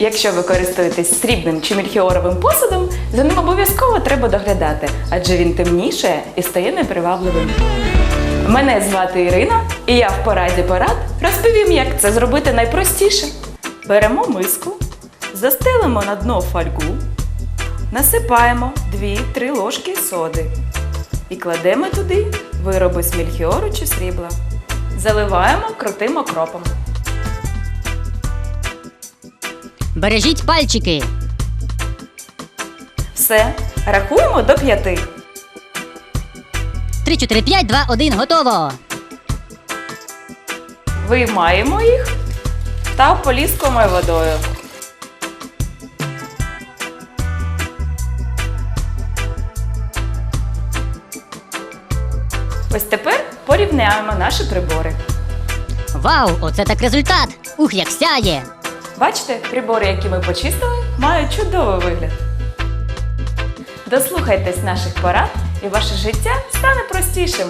Якщо ви користуєтесь срібним чи мільхіоровим посудом, за ним обов'язково треба доглядати, адже він темніше і стає непривабливим. Мене звати Ірина, і я в пораді порад розповім, як це зробити найпростіше. Беремо миску, застелимо на дно фольгу, насипаємо 2-3 ложки соди і кладемо туди вироби з мільхіору чи срібла. Заливаємо крутим окропом. Бережіть пальчики. Все, рахуємо до п'яти. 3, 4, 5, 2, 1, готово. Виймаємо їх та поліскуємо водою. Ось тепер порівняємо наші прибори. Вау, оце так результат. Ух, як сяє. Бачите, прибори, які ми почистили, мають чудовий вигляд. Дослухайтесь наших порад, і ваше життя стане простішим.